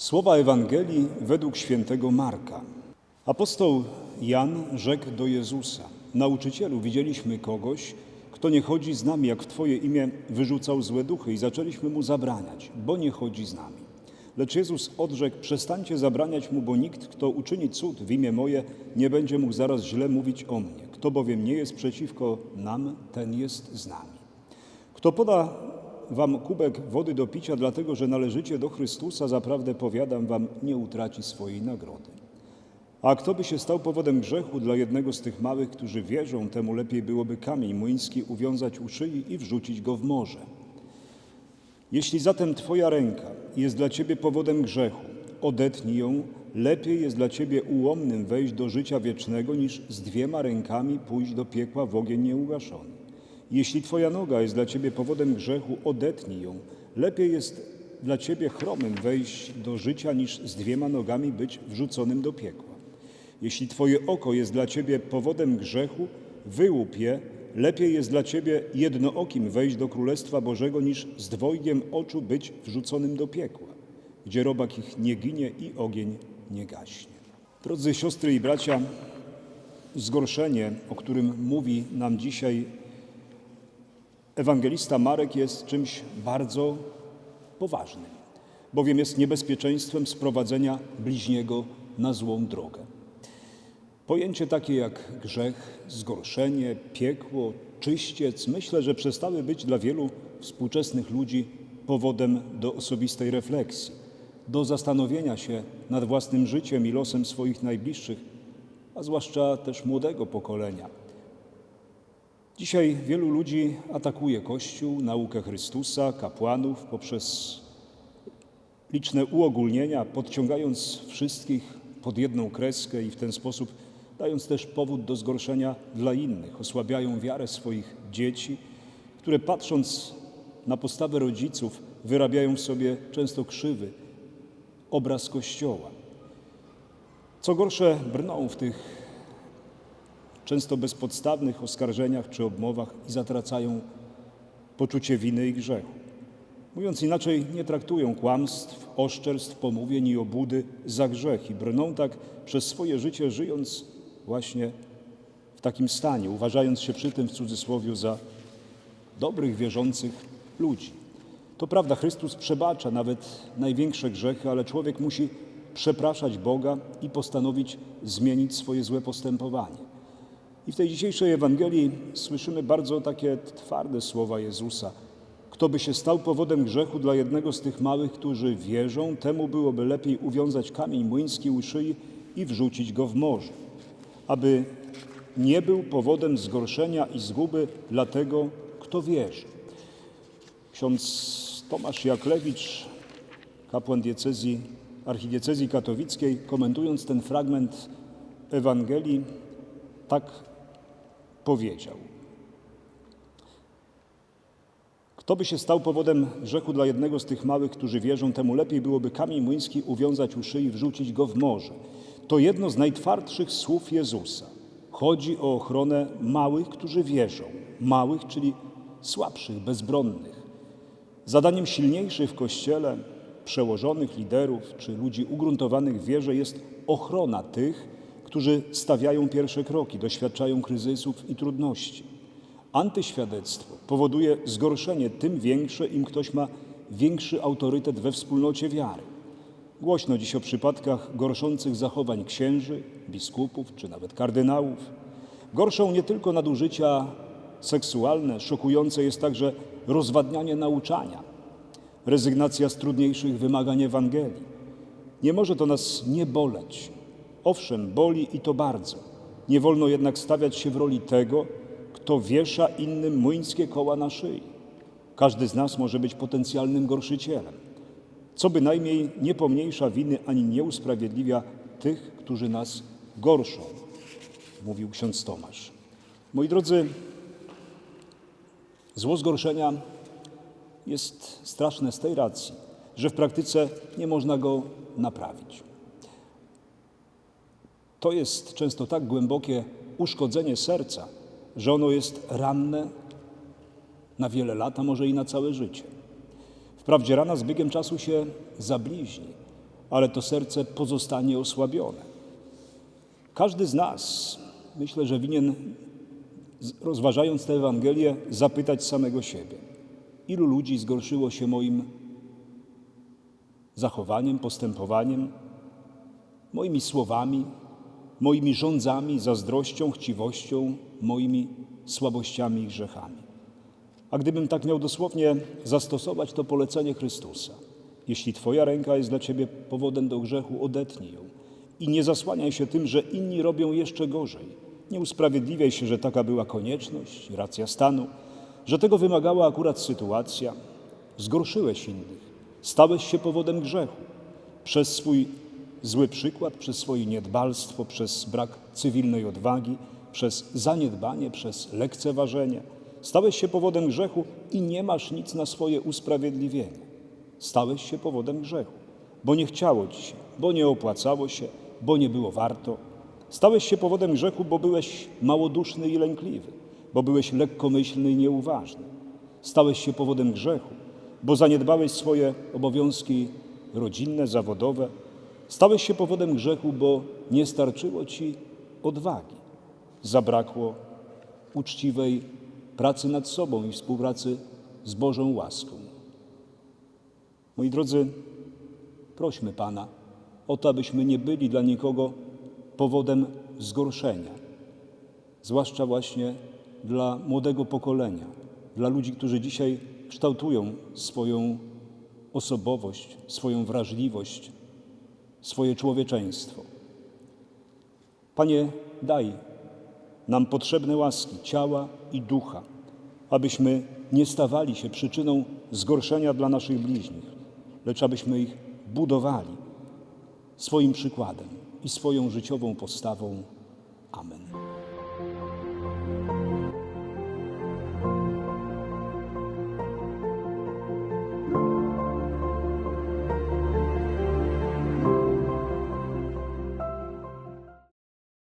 Słowa Ewangelii według świętego Marka. Apostoł Jan rzekł do Jezusa: Nauczycielu, widzieliśmy kogoś, kto nie chodzi z nami, jak w Twoje imię wyrzucał złe duchy, i zaczęliśmy mu zabraniać, bo nie chodzi z nami. Lecz Jezus odrzekł: Przestańcie zabraniać mu, bo nikt, kto uczyni cud w imię moje, nie będzie mógł zaraz źle mówić o mnie. Kto bowiem nie jest przeciwko nam, ten jest z nami. Kto poda wam kubek wody do picia, dlatego że należycie do Chrystusa, zaprawdę powiadam wam, nie utraci swojej nagrody. A kto by się stał powodem grzechu dla jednego z tych małych, którzy wierzą, temu lepiej byłoby kamień młyński uwiązać u szyi i wrzucić go w morze. Jeśli zatem Twoja ręka jest dla Ciebie powodem grzechu, odetnij ją, lepiej jest dla Ciebie ułomnym wejść do życia wiecznego, niż z dwiema rękami pójść do piekła w ogień nieugaszony. Jeśli Twoja noga jest dla Ciebie powodem grzechu, odetnij ją, lepiej jest dla Ciebie chromym wejść do życia, niż z dwiema nogami być wrzuconym do piekła. Jeśli Twoje oko jest dla Ciebie powodem grzechu, wyłup je, lepiej jest dla Ciebie jednookim wejść do Królestwa Bożego, niż z dwojgiem oczu być wrzuconym do piekła, gdzie robak ich nie ginie i ogień nie gaśnie. Drodzy siostry i bracia, zgorszenie, o którym mówi nam dzisiaj ewangelista Marek, jest czymś bardzo poważnym, bowiem jest niebezpieczeństwem sprowadzenia bliźniego na złą drogę. Pojęcie takie jak grzech, zgorszenie, piekło, czyściec, myślę, że przestały być dla wielu współczesnych ludzi powodem do osobistej refleksji, do zastanowienia się nad własnym życiem i losem swoich najbliższych, a zwłaszcza też młodego pokolenia. Dzisiaj wielu ludzi atakuje Kościół, naukę Chrystusa, kapłanów poprzez liczne uogólnienia, podciągając wszystkich pod jedną kreskę i w ten sposób dając też powód do zgorszenia dla innych. Osłabiają wiarę swoich dzieci, które patrząc na postawę rodziców, wyrabiają w sobie często krzywy obraz Kościoła. Co gorsze, brną w tych często bezpodstawnych oskarżeniach czy obmowach i zatracają poczucie winy i grzechu. Mówiąc inaczej, nie traktują kłamstw, oszczerstw, pomówień i obudy za grzech i brną tak przez swoje życie, żyjąc właśnie w takim stanie, uważając się przy tym w cudzysłowie za dobrych, wierzących ludzi. To prawda, Chrystus przebacza nawet największe grzechy, ale człowiek musi przepraszać Boga i postanowić zmienić swoje złe postępowanie. I w tej dzisiejszej Ewangelii słyszymy bardzo takie twarde słowa Jezusa. Kto by się stał powodem grzechu dla jednego z tych małych, którzy wierzą, temu byłoby lepiej uwiązać kamień młyński u szyi i wrzucić go w morze, aby nie był powodem zgorszenia i zguby dla tego, kto wierzy. Ksiądz Tomasz Jaklewicz, kapłan diecezji, archidiecezji katowickiej, komentując ten fragment Ewangelii, tak powiedział. Kto by się stał powodem grzechu dla jednego z tych małych, którzy wierzą, temu lepiej byłoby kamień młyński uwiązać u szyi i wrzucić go w morze. To jedno z najtwardszych słów Jezusa. Chodzi o ochronę małych, którzy wierzą. Małych, czyli słabszych, bezbronnych. Zadaniem silniejszych w Kościele, przełożonych liderów czy ludzi ugruntowanych w wierze jest ochrona tych, którzy stawiają pierwsze kroki, doświadczają kryzysów i trudności. Antyświadectwo powoduje zgorszenie, tym większe, im ktoś ma większy autorytet we wspólnocie wiary. Głośno dziś o przypadkach gorszących zachowań księży, biskupów czy nawet kardynałów. Gorszą nie tylko nadużycia seksualne, szokujące jest także rozwadnianie nauczania, rezygnacja z trudniejszych wymagań Ewangelii. Nie może to nas nie boleć. Owszem, boli i to bardzo. Nie wolno jednak stawiać się w roli tego, kto wiesza innym młyńskie koła na szyi. Każdy z nas może być potencjalnym gorszycielem, co bynajmniej nie pomniejsza winy ani nie usprawiedliwia tych, którzy nas gorszą, mówił ksiądz Tomasz. Moi drodzy, zło zgorszenia jest straszne z tej racji, że w praktyce nie można go naprawić. To jest często tak głębokie uszkodzenie serca, że ono jest ranne na wiele lat, a może i na całe życie. Wprawdzie rana z biegiem czasu się zabliźni, ale to serce pozostanie osłabione. Każdy z nas, myślę, że winien, rozważając tę Ewangelię, zapytać samego siebie: ilu ludzi zgorszyło się moim zachowaniem, postępowaniem, moimi słowami, moimi rządzami, zazdrością, chciwością, moimi słabościami i grzechami. A gdybym tak miał dosłownie zastosować to polecenie Chrystusa, jeśli Twoja ręka jest dla Ciebie powodem do grzechu, odetnij ją i nie zasłaniaj się tym, że inni robią jeszcze gorzej. Nie usprawiedliwiaj się, że taka była konieczność, racja stanu, że tego wymagała akurat sytuacja. Zgorszyłeś innych, stałeś się powodem grzechu przez swój zły przykład, przez swoje niedbalstwo, przez brak cywilnej odwagi, przez zaniedbanie, przez lekceważenie. Stałeś się powodem grzechu i nie masz nic na swoje usprawiedliwienie. Stałeś się powodem grzechu, bo nie chciało ci się, bo nie opłacało się, bo nie było warto. Stałeś się powodem grzechu, bo byłeś małoduszny i lękliwy, bo byłeś lekkomyślny i nieuważny. Stałeś się powodem grzechu, bo zaniedbałeś swoje obowiązki rodzinne, zawodowe. Stałeś się powodem grzechu, bo nie starczyło ci odwagi. Zabrakło uczciwej pracy nad sobą i współpracy z Bożą łaską. Moi drodzy, prośmy Pana o to, abyśmy nie byli dla nikogo powodem zgorszenia, zwłaszcza właśnie dla młodego pokolenia, dla ludzi, którzy dzisiaj kształtują swoją osobowość, swoją wrażliwość, swoje człowieczeństwo. Panie, daj nam potrzebne łaski ciała i ducha, abyśmy nie stawali się przyczyną zgorszenia dla naszych bliźnich, lecz abyśmy ich budowali swoim przykładem i swoją życiową postawą. Amen.